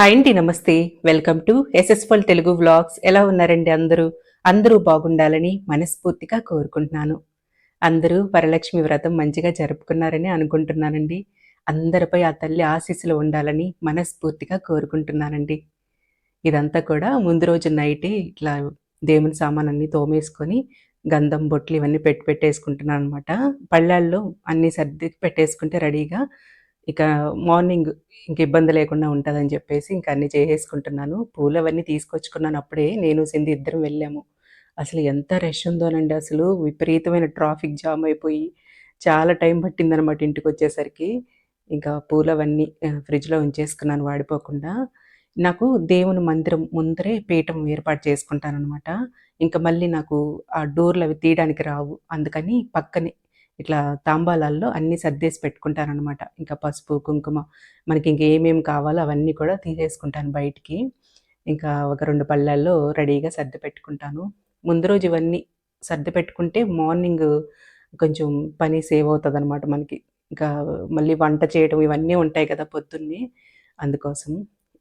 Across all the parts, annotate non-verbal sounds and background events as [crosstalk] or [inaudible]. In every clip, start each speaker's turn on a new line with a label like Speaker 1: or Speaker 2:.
Speaker 1: Hi అండి నమస్తే. Welcome to ఎస్ఎస్ఫల్ తెలుగు వ్లాగ్స్. ఎలా ఉన్నారండి అందరూ? అందరూ బాగుండాలని మనస్ఫూర్తిగా కోరుకుంటున్నాను. అందరూ వరలక్ష్మి వ్రతం మంచిగా జరుపుకున్నారని అనుకుంటున్నానండి. అందరిపై ఆ తల్లి ఆశీస్సులు ఉండాలని మనస్ఫూర్తిగా కోరుకుంటున్నానండి. ఇదంతా కూడా ముందు రోజు నైటే ఇట్లా దేవుని సామానన్నీ తోమేసుకొని గంధం బొట్లు ఇవన్నీ పెట్టి పెట్టేసుకుంటున్నాను అనమాట పళ్ళాల్లో అన్నీ సర్ది పెట్టేసుకుంటే రెడీగా ఇక మార్నింగ్ ఇంక ఇబ్బంది లేకుండా ఉంటుందని చెప్పేసి ఇంక అన్నీ చేసేసుకుంటున్నాను. పూలు అవన్నీ తీసుకొచ్చుకున్నాను అప్పుడే నేను సింధి ఇద్దరం వెళ్ళాము. అసలు ఎంత రష్ ఉందోనండి అసలు. విపరీతమైన ట్రాఫిక్ జామ్ అయిపోయి చాలా టైం పట్టిందనమాట ఇంటికి వచ్చేసరికి. ఇంకా పూలు అవన్నీ ఫ్రిడ్జ్లో ఉంచేసుకున్నాను వాడిపోకుండా. నాకు దేవుని మందిరం ముందరే పీఠం ఏర్పాటు చేసుకుంటానమాట ఇంకా మళ్ళీ నాకు ఆ డోర్లు అవి తీయడానికి రావు. అందుకని పక్కనే ఇట్లా తాంబాలాల్లో అన్నీ సర్దేసి పెట్టుకుంటానమాట ఇంకా పసుపు కుంకుమ మనకి ఇంకా ఏమేమి కావాలో అవన్నీ కూడా తీసేసుకుంటాను బయటికి. ఇంకా ఒక రెండు పళ్ళల్లో రెడీగా సర్ది పెట్టుకుంటాను. ముందు రోజు ఇవన్నీ సర్ది పెట్టుకుంటే మార్నింగ్ కొంచెం పని సేవ్ అవుతుంది అనమాట మనకి. ఇంకా మళ్ళీ వంట చేయడం ఇవన్నీ ఉంటాయి కదా పొద్దున్నే. అందుకోసం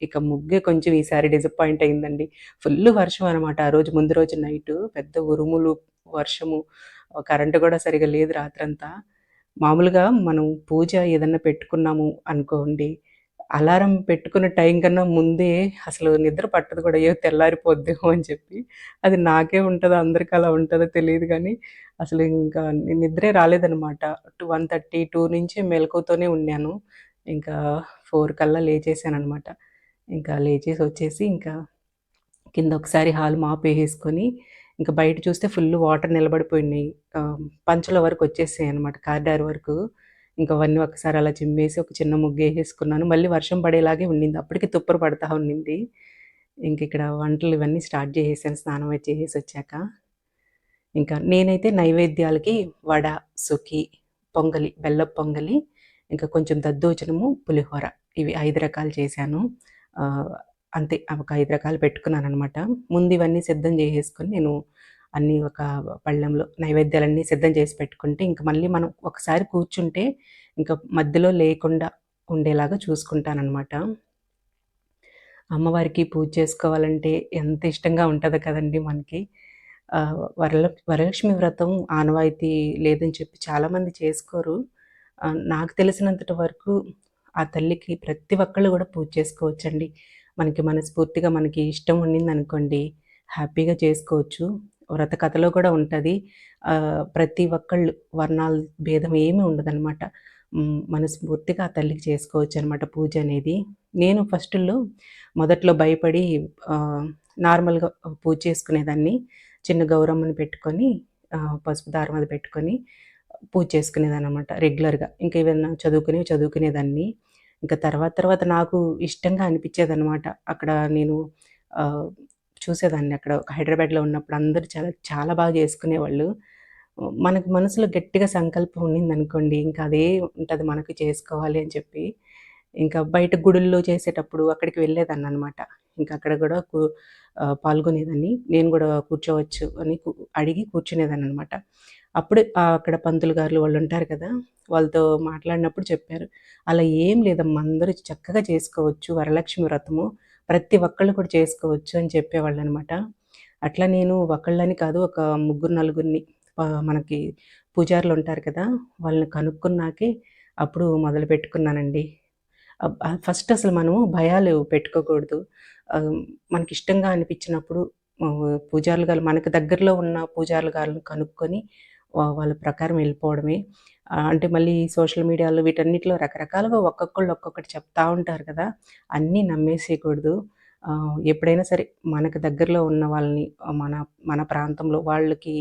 Speaker 1: ఇక ముగ్గే కొంచెం ఈసారి డిసప్పాయింట్ అయిందండి. ఫుల్ వర్షం అనమాట ఆ రోజు. ముందు రోజు నైట్ పెద్ద ఉరుములు వర్షము కరెంటు కూడా సరిగా లేదు రాత్రంతా. మామూలుగా మనం పూజ ఏదన్నా పెట్టుకున్నాము అనుకోండి అలారం పెట్టుకున్న టైం కన్నా ముందే అసలు నిద్ర పట్టదు కూడా ఏ తెల్లారిపోద్దేమో అని చెప్పి. అది నాకే ఉంటుందో అందరికీ అలా ఉంటుందో తెలియదు కానీ అసలు ఇంకా నిద్రే రాలేదనమాట టూ వన్ థర్టీ టూ నుంచి మెలకుతోనే ఉన్నాను. ఇంకా ఫోర్ కల్లా లేచేసాను అనమాట ఇంకా లేచేసి వచ్చేసి ఇంకా కింద ఒకసారి హాల్ మాపేసేసుకొని ఇంకా బయట చూస్తే ఫుల్ వాటర్ నిలబడిపోయినాయి. పంచుల వరకు వచ్చేసాయి అనమాట కార్డార్ వరకు. ఇంకా అవన్నీ ఒకసారి అలా చిమ్మేసి ఒక చిన్న ముగ్గు వేసేసుకున్నాను. మళ్ళీ వర్షం పడేలాగే ఉండింది. అప్పటికి తుప్పరు పడతా ఉండింది. ఇంక ఇక్కడ వంటలు ఇవన్నీ స్టార్ట్ చేసేసాను స్నానం చేసేసి వచ్చాక. ఇంకా నేనైతే నైవేద్యాలకి వడ సుఖి పొంగలి బెల్ల పొంగలి ఇంకా కొంచెం దద్దోచనము పులిహోర ఇవి ఐదు రకాలు చేశాను. అంతే ఒక ఐదు రకాలు పెట్టుకున్నాను అనమాట ముందు ఇవన్నీ సిద్ధం చేసేసుకొని నేను అన్నీ ఒక పళ్ళెంలో నైవేద్యాలన్నీ సిద్ధం చేసి పెట్టుకుంటే ఇంకా మళ్ళీ మనం ఒకసారి కూర్చుంటే ఇంకా మధ్యలో లేకుండా ఉండేలాగా చూసుకుంటానమాట అమ్మవారికి పూజ చేసుకోవాలంటే ఎంత ఇష్టంగా ఉంటుందో కదండి మనకి. వరల వరలక్ష్మి వ్రతం ఆనవాయితీ లేదని చెప్పి చాలామంది చేసుకోరు. నాకు తెలిసినంతటి వరకు ఆ తల్లికి ప్రతి ఒక్కళ్ళు కూడా పూజ చేసుకోవచ్చండి. మనకి మనస్ఫూర్తిగా మనకి ఇష్టం ఉండింది అనుకోండి హ్యాపీగా చేసుకోవచ్చు. వ్రత కథలో కూడా ఉంటుంది. ప్రతి ఒక్కళ్ళు వర్ణాల భేదం ఏమీ ఉండదన్నమాట. మనస్ఫూర్తిగా ఆ తల్లికి చేసుకోవచ్చు అనమాట పూజ అనేది. నేను ఫస్ట్లో మొదట్లో భయపడి నార్మల్గా పూజ చేసుకునేదాన్ని. చిన్న గౌరమ్మని పెట్టుకొని పసుపు దారం అది పెట్టుకొని పూజ చేసుకునేదాన్ని అనమాట రెగ్యులర్గా. ఇంకా ఏమైనా చదువుకునేవి చదువుకునేదాన్ని. ఇంకా తర్వాత తర్వాత నాకు ఇష్టంగా అనిపించేది అనమాట అక్కడ నేను చూసేదాన్ని. అక్కడ హైదరాబాద్లో ఉన్నప్పుడు అందరూ చాలా చాలా బాగా చేసుకునేవాళ్ళు. మనకు మనసులో గట్టిగా సంకల్పం ఉండింది అనుకోండి ఇంకా అదే ఉంటుంది మనకు చేసుకోవాలి అని చెప్పి. ఇంకా బయట గుడుల్లో చేసేటప్పుడు అక్కడికి వెళ్ళేదాన్ని అనమాట ఇంకా అక్కడ కూడా పాల్గొనేదాన్ని. నేను కూడా కూర్చోవచ్చు అని అడిగి కూర్చునేదాన్ని అనమాట అప్పుడు అక్కడ పంతులు గారు వాళ్ళు ఉంటారు కదా వాళ్ళతో మాట్లాడినప్పుడు చెప్పారు. అలా ఏం లేదమ్మా అందరూ చక్కగా చేసుకోవచ్చు వరలక్ష్మి వ్రతము ప్రతి ఒక్కళ్ళు కూడా చేసుకోవచ్చు అని చెప్పేవాళ్ళు అనమాట అట్లా నేను ఒకళ్ళని కాదు ఒక ముగ్గురు నలుగురిని మనకి పూజారులు ఉంటారు కదా వాళ్ళని కనుక్కున్నాకే అప్పుడు మొదలు పెట్టుకున్నానండి. ఫస్ట్ అసలు మనము భయాలు పెట్టుకోకూడదు. మనకి ఇష్టంగా అనిపించినప్పుడు పూజారులు గారు మనకు దగ్గరలో ఉన్న పూజారులు గారిని కనుక్కొని వాళ్ళ ప్రకారం వెళ్ళిపోవడమే. అంటే మళ్ళీ సోషల్ మీడియాలో వీటన్నిటిలో రకరకాలుగా ఒక్కొక్కళ్ళు ఒక్కొక్కటి చెప్తా ఉంటారు కదా అన్నీ నమ్మేసేయకూడదు. ఎప్పుడైనా సరే మనకు దగ్గరలో ఉన్న వాళ్ళని మన మన ప్రాంతంలో వాళ్ళకి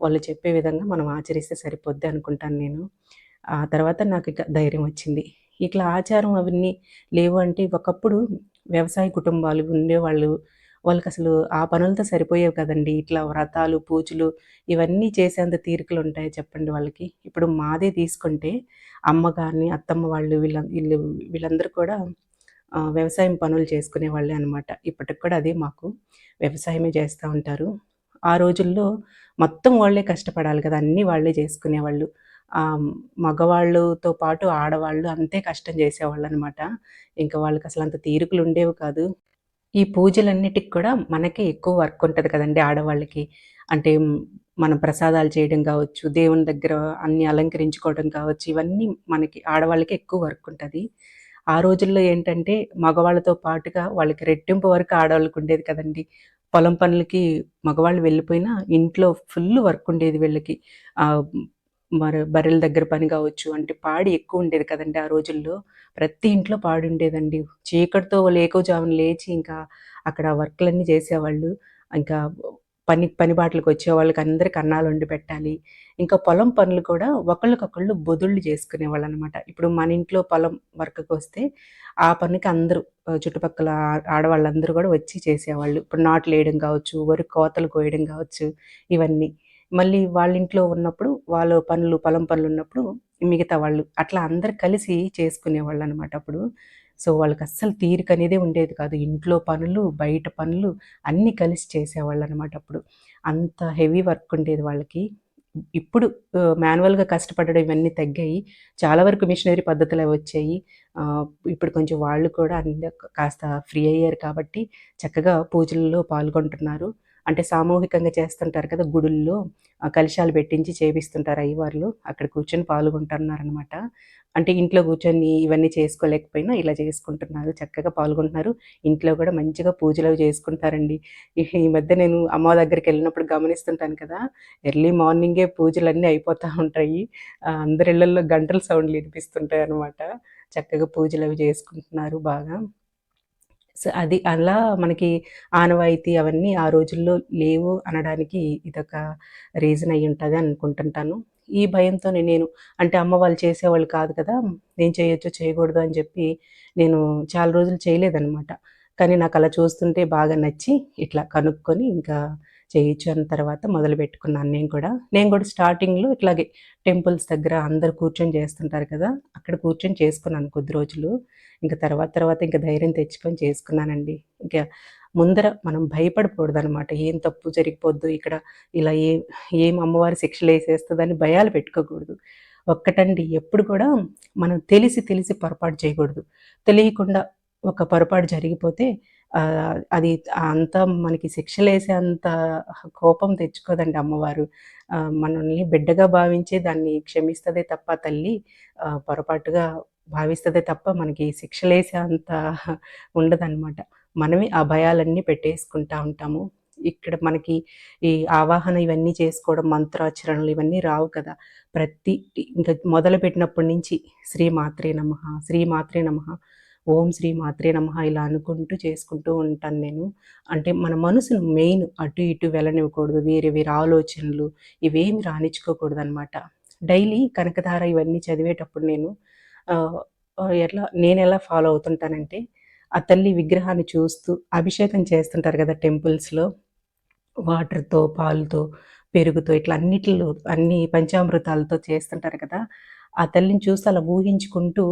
Speaker 1: వాళ్ళు చెప్పే విధంగా మనం ఆచరిస్తే సరిపోద్ది అనుకుంటాను నేను. ఆ తర్వాత నాకు ఇక ధైర్యం వచ్చింది. ఇట్లా ఆచారం అవన్నీ లేవు అంటే ఒకప్పుడు వ్యవసాయ కుటుంబాలు ఉండేవాళ్ళు వాళ్ళకి అసలు ఆ పనులతో సరిపోయేవి కదండి. ఇట్లా వ్రతాలు పూజలు ఇవన్నీ చేసేంత తీరికలు ఉంటాయి చెప్పండి వాళ్ళకి? ఇప్పుడు మాదే తీసుకుంటే అమ్మగారిని అత్తమ్మ వాళ్ళు వీళ్ళ వీళ్ళు వీళ్ళందరూ కూడా వ్యవసాయం పనులు చేసుకునే వాళ్ళే అనమాట ఇప్పటికి కూడా అదే మాకు వ్యవసాయమే చేస్తూ ఉంటారు. ఆ రోజుల్లో మొత్తం వాళ్ళే కష్టపడాలి కదా. అన్నీ వాళ్ళే చేసుకునేవాళ్ళు. మగవాళ్ళుతో పాటు ఆడవాళ్ళు అంతే కష్టం చేసేవాళ్ళు అనమాట ఇంకా వాళ్ళకి అసలు అంత తీరుకులు ఉండేవి కాదు. ఈ పూజలన్నిటికి కూడా మనకి ఎక్కువ వర్క్ ఉంటుంది కదండి ఆడవాళ్ళకి. అంటే మనం ప్రసాదాలు చేయడం కావచ్చు దేవుని దగ్గర అన్ని అలంకరించుకోవడం కావచ్చు ఇవన్నీ మనకి ఆడవాళ్ళకి ఎక్కువ వర్క్ ఉంటుంది. ఆ రోజుల్లో ఏంటంటే మగవాళ్ళతో పాటుగా వాళ్ళకి రెట్టింపు వరకు ఆడవాళ్ళకి ఉండేది కదండి. పొలం పనులకి మగవాళ్ళు వెళ్ళిపోయినా ఇంట్లో ఫుల్ వర్క్ ఉండేది వీళ్ళకి. మరి బర్రెల దగ్గర పని కావచ్చు అంటే పాడి ఎక్కువ ఉండేది కదండి ఆ రోజుల్లో. ప్రతి ఇంట్లో పాడి ఉండేదండి. చీకటితో లేకోజామున లేచి ఇంకా అక్కడ వర్క్లన్నీ చేసేవాళ్ళు. ఇంకా పని పని బాటలకు వచ్చే వాళ్ళకి అందరికి అన్నాలు వండి పెట్టాలి. ఇంకా పొలం పనులు కూడా ఒకళ్ళకొకళ్ళు బొదుళ్ళు చేసుకునేవాళ్ళు అనమాట ఇప్పుడు మన ఇంట్లో పొలం వర్క్కి వస్తే ఆ పనికి అందరూ చుట్టుపక్కల ఆడవాళ్ళందరూ కూడా వచ్చి చేసేవాళ్ళు. ఇప్పుడు నాట్లు వేయడం కావచ్చు వరి కోతలు కోయడం కావచ్చు ఇవన్నీ. మళ్ళీ వాళ్ళ ఇంట్లో ఉన్నప్పుడు వాళ్ళ పనులు పొలం పనులు ఉన్నప్పుడు మిగతా వాళ్ళు అట్లా అందరు కలిసి చేసుకునేవాళ్ళు అనమాట అప్పుడు. సో వాళ్ళకి అస్సలు తీరిక అనేదే ఉండేది కాదు. ఇంట్లో పనులు బయట పనులు అన్నీ కలిసి చేసేవాళ్ళు అనమాట అప్పుడు. అంత హెవీ వర్క్ ఉండేది వాళ్ళకి. ఇప్పుడు మాన్యువల్గా కష్టపడడం ఇవన్నీ తగ్గాయి. చాలా వరకు మిషనరీ పద్ధతులు వచ్చాయి. ఇప్పుడు కొంచెం వాళ్ళు కూడా అన్ని కాస్త ఫ్రీ అయ్యారు కాబట్టి చక్కగా పూజల్లో పాల్గొంటున్నారు. అంటే సామూహికంగా చేస్తుంటారు కదా గుడుల్లో కలశాలు పెట్టించి చేపిస్తుంటారు అయ్యవార్లు. అక్కడ కూర్చొని పాల్గొంటున్నారనమాట అంటే ఇంట్లో కూర్చొని ఇవన్నీ చేసుకోలేకపోయినా ఇలా చేసుకుంటున్నారు చక్కగా పాల్గొంటున్నారు. ఇంట్లో కూడా మంచిగా పూజలు చేసుకుంటారండి. ఈ మధ్య నేను అమ్మ దగ్గరికి వెళ్ళినప్పుడు గమనిస్తుంటాను కదా ఎర్లీ మార్నింగే పూజలన్నీ అయిపోతూ ఉంటాయి. అందరి గంటల సౌండ్లు వినిపిస్తుంటాయి అనమాట చక్కగా పూజలు అవి చేసుకుంటున్నారు బాగా. సో అది అలా మనకి ఆనవాయితీ అవన్నీ ఆ రోజుల్లో లేవు అనడానికి ఇదొక రీజన్ అయి ఉంటుంది అనుకుంటుంటాను. ఈ భయంతో నేను అంటే అమ్మ వాళ్ళు చేసేవాళ్ళు కాదు కదా నేను చేయొచ్చు చేయకూడదు అని చెప్పి నేను చాలా రోజులు చేయలేదన్నమాట. కానీ నాకు అలా చూస్తుంటే బాగా నచ్చి ఇట్లా కనుక్కొని ఇంకా చేయొచ్చు అన్న తర్వాత మొదలు పెట్టుకున్నాను నేను కూడా. నేను కూడా స్టార్టింగ్లో ఇట్లాగే టెంపుల్స్ దగ్గర అందరు కూర్చొని చేస్తుంటారు కదా అక్కడ కూర్చొని చేసుకున్నాను కొద్ది రోజులు. ఇంకా తర్వాత తర్వాత ఇంకా ధైర్యం తెచ్చుకొని చేసుకున్నానండి. ఇంకా ముందర మనం భయపడకూడదు అనమాట ఏం తప్పు జరిగిపోద్దు ఇక్కడ ఇలా ఏ ఏం అమ్మవారి శిక్షలు వేసేస్తుందని భయాలు పెట్టుకోకూడదు. ఒక్కటండి ఎప్పుడు కూడా మనం తెలిసి తెలిసి పొరపాటు చేయకూడదు. తెలియకుండా ఒక పొరపాటు జరిగిపోతే అది అంత మనకి శిక్షలేసే అంత కోపం తెచ్చుకోదండి అమ్మవారు. మనల్ని బిడ్డగా భావించి దాన్ని క్షమిస్తుందే తప్ప తల్లి పొరపాటుగా భావిస్తుందే తప్ప మనకి శిక్షలేసే అంత ఉండదన్నమాట. మనమే ఆ భయాలన్నీ పెట్టేసుకుంటా ఉంటాము. ఇక్కడ మనకి ఈ ఆవాహన ఇవన్నీ చేసుకోవడం మంత్రాచరణలు ఇవన్నీ రావు కదా. ప్రతి ఇంకా మొదలు పెట్టినప్పటి నుంచి శ్రీ మాత్రే నమ శ్రీ మాత్రే నమ. ఓం శ్రీ మాత్రే నమ ఇలా అనుకుంటూ చేసుకుంటూ ఉంటాను నేను. అంటే మన మనసును మెయిన్ అటు ఇటు వెళ్ళనివ్వకూడదు వేరే వేరే ఆలోచనలు ఇవేమి రాణించుకోకూడదు అనమాట డైలీ కనకధార ఇవన్నీ చదివేటప్పుడు నేను ఎట్లా నేను ఎలా ఫాలో అవుతుంటానంటే ఆ తల్లి విగ్రహాన్ని చూస్తూ అభిషేకం చేస్తుంటారు కదా టెంపుల్స్లో వాటర్తో పాలుతో పెరుగుతో ఇట్లా అన్నిటిలో అన్ని పంచామృతాలతో చేస్తుంటారు కదా ఆ తల్లిని చూసి అలా ఊహించుకుంటూ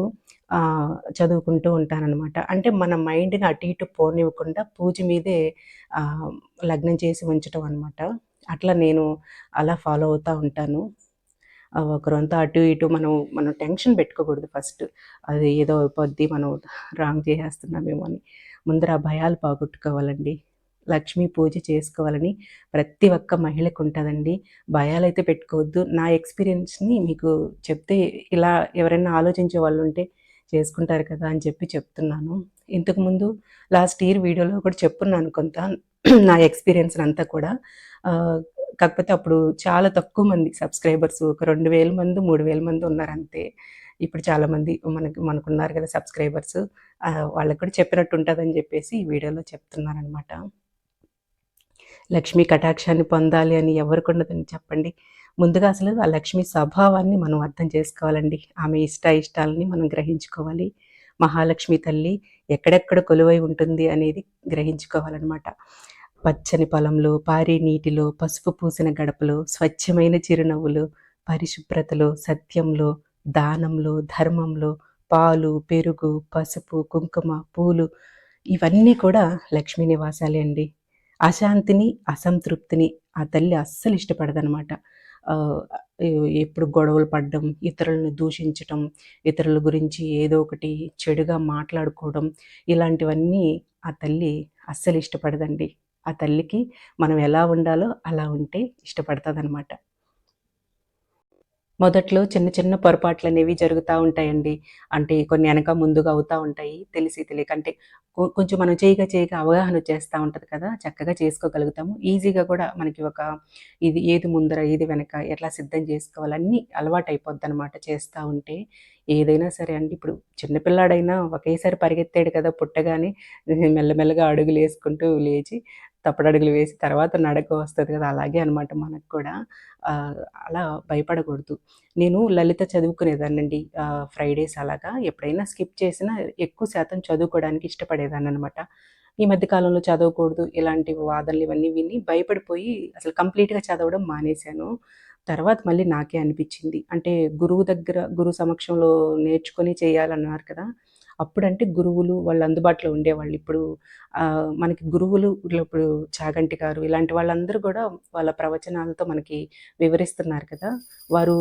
Speaker 1: చదువుకుంటూ ఉంటానన్నమాట అంటే మన మైండ్ని అటు ఇటు పోనివ్వకుండా పూజ మీదే లగ్నం చేసి ఉంచటం అనమాట అట్లా నేను అలా ఫాలో అవుతూ ఉంటాను. ఒకరంతా అటు ఇటు మనం మనం టెన్షన్ పెట్టుకోకూడదు ఫస్ట్. అది ఏదో అయిపోద్ది మనం రాంగ్ చేసేస్తున్నామేమో అని. ముందర ఆ భయాలు పోగొట్టుకోవాలండి. లక్ష్మీ పూజ చేసుకోవాలని ప్రతి ఒక్క మహిళకు ఉంటుందండి. భయాలు అయితే పెట్టుకోవద్దు. నా ఎక్స్పీరియన్స్ని మీకు చెప్తే ఇలా ఎవరైనా ఆలోచించే వాళ్ళు ఉంటే చేసుకుంటారు కదా అని చెప్పి చెప్తున్నాను. ఇంతకుముందు లాస్ట్ ఇయర్ వీడియోలో కూడా చెప్పున్నాను కొంత [clears throat] నా ఎక్స్పీరియన్స్ అంతా కూడా. కాకపోతే అప్పుడు చాలా తక్కువ మంది సబ్స్క్రైబర్స్ ఒక రెండు వేల మంది మూడు వేల మంది ఉన్నారంతే. ఇప్పుడు చాలామంది మనకి మనకున్నారు కదా సబ్స్క్రైబర్స్ వాళ్ళకి కూడా చెప్పినట్టు ఉంటుందని చెప్పేసి ఈ వీడియోలో చెప్తున్నారనమాట లక్ష్మీ కటాక్షాన్ని పొందాలి అని ఎవరికి ఉండదని చెప్పండి. ముందుగా అసలు ఆ లక్ష్మి స్వభావాన్ని మనం అర్థం చేసుకోవాలండి. ఆమె ఇష్ట ఇష్టాలని మనం గ్రహించుకోవాలి. మహాలక్ష్మి తల్లి ఎక్కడెక్కడ కొలువై ఉంటుంది అనేది గ్రహించుకోవాలన్నమాట. పచ్చని పొలంలో పారే నీటిలో పసుపు పూసిన గడపలో స్వచ్ఛమైన చిరునవ్వులు పరిశుభ్రతలో సత్యంలో దానంలో ధర్మంలో పాలు పెరుగు పసుపు కుంకుమ పూలు ఇవన్నీ కూడా లక్ష్మీ నివాసాలే అండి. అశాంతిని అసంతృప్తిని ఆ తల్లి అస్సలు ఇష్టపడదనమాట ఎప్పుడు గొడవలు పడడం ఇతరులను దూషించటం ఇతరుల గురించి ఏదో ఒకటి చెడుగా మాట్లాడుకోవడం ఇలాంటివన్నీ ఆ తల్లి అస్సలు ఇష్టపడదండి. ఆ తల్లికి మనం ఎలా ఉండాలో అలా ఉంటే ఇష్టపడుతుంది అనమాట మొదట్లో చిన్న చిన్న పొరపాట్లు అనేవి జరుగుతూ ఉంటాయండి. అంటే కొన్ని వెనక ముందుగా అవుతూ ఉంటాయి తెలిసి తెలియక. అంటే కొంచెం మనం చేయగా చేయగా అవగాహన వచ్చేస్తూ ఉంటుంది కదా చక్కగా చేసుకోగలుగుతాము. ఈజీగా కూడా మనకి ఒక ఇది ఏది ముందర ఏది వెనక ఎట్లా సిద్ధం చేసుకోవాలన్నీ అలవాటు అయిపోద్ది అనమాట చేస్తూ ఉంటే. ఏదైనా సరే అండి ఇప్పుడు చిన్నపిల్లాడైనా ఒకేసారి పరిగెత్తాడు కదా పుట్టగానే మెల్లమెల్లగా అడుగులు వేసుకుంటూ లేచి తప్పడడుగులు వేసి తర్వాత నడక వస్తుంది కదా అలాగే అనమాట మనకు కూడా. అలా భయపడకూడదు. నేను లలిత చదువుకునేదానండి ఫ్రైడేస్ అలాగా. ఎప్పుడైనా స్కిప్ చేసినా ఎక్కువ శాతం చదువుకోవడానికి ఇష్టపడేదాన్ని అనమాట ఈ మధ్య కాలంలో చదవకూడదు ఇలాంటి వాదనలు ఇవన్నీ విని భయపడిపోయి అసలు కంప్లీట్గా చదవడం మానేశాను. తర్వాత మళ్ళీ నాకే అనిపించింది. అంటే గురువు దగ్గర గురువు సమక్షంలో నేర్చుకొని చేయాలన్నారు కదా అప్పుడంటే గురువులు వాళ్ళు అందుబాటులో ఉండేవాళ్ళు. ఇప్పుడు మనకి గురువులు ఇప్పుడు చాగంటి గారు ఇలాంటి వాళ్ళందరూ కూడా వాళ్ళ ప్రవచనాలతో మనకి వివరిస్తున్నారు కదా. వారు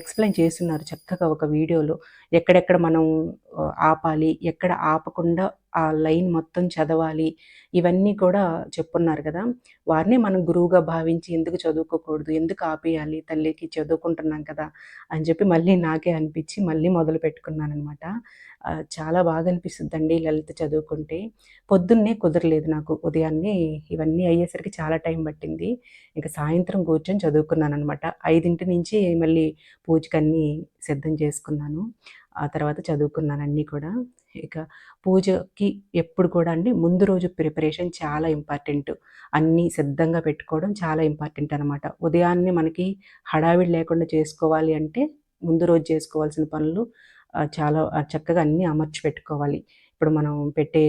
Speaker 1: ఎక్స్ప్లెయిన్ చేస్తున్నారు చక్కగా ఒక వీడియోలో. ఎక్కడెక్కడ మనం ఆపాలి ఎక్కడ ఆపకుండా ఆ లైన్ మొత్తం చదవాలి. ఇవన్నీ కూడా చెప్పున్నారు కదా. వారిని మనం గురువుగా భావించి ఎందుకు చదువుకోకూడదు? ఎందుకు ఆపేయాలి? తల్లికి చదువుకుంటున్నాం కదా అని చెప్పి మళ్ళీ నాకే అనిపించి మళ్ళీ మొదలు పెట్టుకున్నాను అనమాట చాలా బాగా అనిపిస్తుందండి లలిత చదువుకుంటే. పొద్దున్నే కుదరలేదు నాకు ఉదయాన్నే. ఇవన్నీ అయ్యేసరికి చాలా టైం పట్టింది. ఇంకా సాయంత్రం కూర్చొని చదువుకున్నాను అనమాట ఐదింటి నుంచి మళ్ళీ పూజకన్నీ సిద్ధం చేసుకున్నాను. ఆ తర్వాత చదువుకున్నాను అన్నీ కూడా. ఇక పూజకి ఎప్పుడు కూడా అండి ముందు రోజు ప్రిపరేషన్ చాలా ఇంపార్టెంట్. అన్నీ సిద్ధంగా పెట్టుకోవడం చాలా ఇంపార్టెంట్ అనమాట ఉదయాన్నే మనకి హడావిడి లేకుండా చేసుకోవాలి అంటే ముందు రోజు చేసుకోవాల్సిన పనులు చాలా చక్కగా అన్నీ అమర్చి పెట్టుకోవాలి. ఇప్పుడు మనం పెట్టే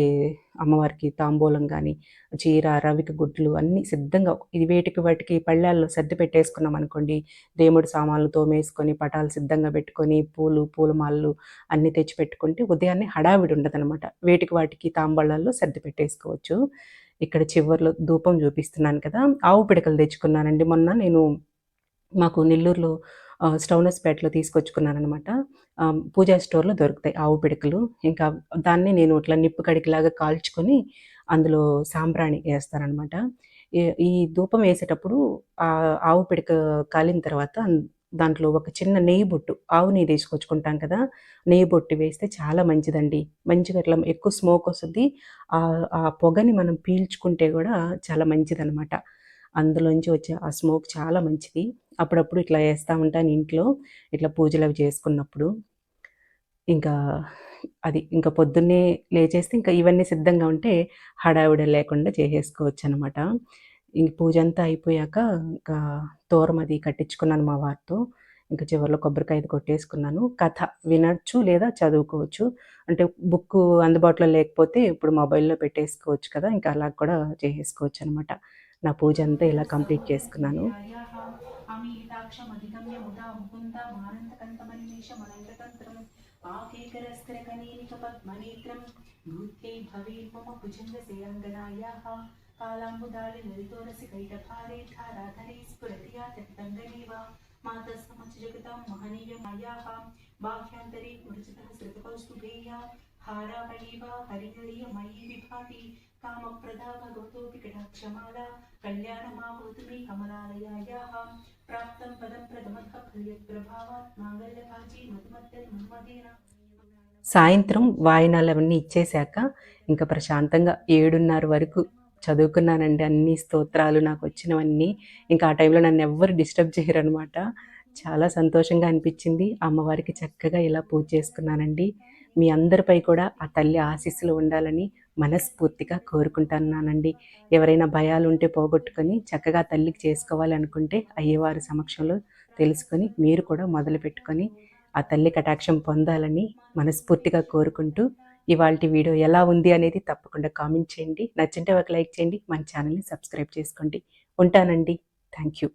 Speaker 1: అమ్మవారికి తాంబూలం కానీ చీర రవిక గుడ్లు అన్నీ సిద్ధంగా ఇది వేటికి వాటికి పళ్ళాల్లో సర్ది పెట్టేసుకున్నాం అనుకోండి దేవుడి సామాన్లు తోమేసుకొని పటాలు సిద్ధంగా పెట్టుకొని పూలు పూలమాలలు అన్నీ తెచ్చి పెట్టుకుంటే ఉదయాన్నే హడావిడి ఉండదనమాట వేటికి వాటికి తాంబళ్ళల్లో సర్ది పెట్టేసుకోవచ్చు. ఇక్కడ చివరిలో ధూపం చూపిస్తున్నాను కదా ఆవు పిడకలు తెచ్చుకున్నానండి. మొన్న నేను మాకు నెల్లూరులో స్టౌనస్పేటలో తీసుకొచ్చుకున్నాను అనమాట పూజా స్టోర్లో దొరుకుతాయి ఆవు పిడకలు. ఇంకా దాన్ని నేను ఇట్లా నిప్పు కడికిలాగా కాల్చుకొని అందులో సాంబ్రాణి వేస్తారనమాట ఈ ధూపం వేసేటప్పుడు ఆవు పిడక కాలిన తర్వాత దాంట్లో ఒక చిన్న నెయ్యి బొట్టు ఆవు నెయ్యి తీసుకొచ్చుకుంటాం కదా నెయ్యి బొట్టు వేస్తే చాలా మంచిదండి. మంచిగా అట్లా ఎక్కువ స్మోక్ వస్తుంది. ఆ పొగని మనం పీల్చుకుంటే కూడా చాలా మంచిదనమాట అందులోంచి వచ్చే ఆ స్మోక్ చాలా మంచిది. అప్పుడప్పుడు ఇట్లా వేస్తూ ఉంటాను ఇంట్లో. ఇట్లా పూజలు అవి చేసుకున్నప్పుడు. ఇంకా అది ఇంకా పొద్దున్నే లేచేస్తే ఇంకా ఇవన్నీ సిద్ధంగా ఉంటే హడావిడ లేకుండా చేసేసుకోవచ్చు అనమాట ఇంక పూజ అంతా అయిపోయాక ఇంకా తోరం అది కట్టించుకున్నాను మా వారితో. ఇంకా చివరిలో కొబ్బరికాయ కొట్టేసుకున్నాను. కథ వినొచ్చు లేదా చదువుకోవచ్చు. అంటే బుక్ అందుబాటులో లేకపోతే ఇప్పుడు మొబైల్లో పెట్టేసుకోవచ్చు కదా ఇంకా అలా కూడా చేసేసుకోవచ్చు అనమాట నా పూజ అంతా ఇలా కంప్లీట్ చేసుకున్నాను. కాలాంబుదాళి లలితోరసి కైటభారే ధారాధరే స్ఫురతి యా తత్తంగనేవ మాతస్తమచ జగతాం మహనీయమాయాః బాహ్యాంతరే మృచితః శృతకౌస్తుభేయ హారామయీవ హరిహరియమయీ విభాతి కామప్రదా భగవతోపి కటాక్షమాల కళ్యాణమావతు మే కమలాలయాయాः ప్రాప్తం పదం ప్రథమతః ఫల్యత్ప్రభావాత్ మాంగళ్యభాజీ మధుమత్తన్మధుమదేన సాయంత్రం వాయినాలవన్నీ ఇచ్చేశాక ఇంకా ప్రశాంతంగా ఏడున్నర వరకు చదువుకున్నానండి. అన్ని స్తోత్రాలు నాకు వచ్చినవన్నీ ఇంకా ఆ టైంలో నన్ను ఎవ్వరు డిస్టర్బ్ చేయరు అనమాట చాలా సంతోషంగా అనిపించింది. అమ్మవారికి చక్కగా ఇలా పూజ చేసుకున్నానండి. మీ అందరిపై కూడా ఆ తల్లి ఆశీస్సులు ఉండాలని మనస్ఫూర్తిగా కోరుకుంటున్నానండి. ఎవరైనా భయాలు ఉంటే పోగొట్టుకొని చక్కగా తల్లికి చేసుకోవాలనుకుంటే అయ్యేవారి సమక్షంలో తెలుసుకొని మీరు కూడా మొదలు పెట్టుకొని ఆ తల్లి కటాక్షం పొందాలని మనస్ఫూర్తిగా కోరుకుంటూ ఇవాళ వీడియో ఎలా ఉంది అనేది తప్పకుండా కామెంట్ చేయండి. నచ్చింటే ఒక లైక్ చేయండి. మన ఛానల్ని సబ్స్క్రైబ్ చేసుకోండి. ఉంటానండి. Thank you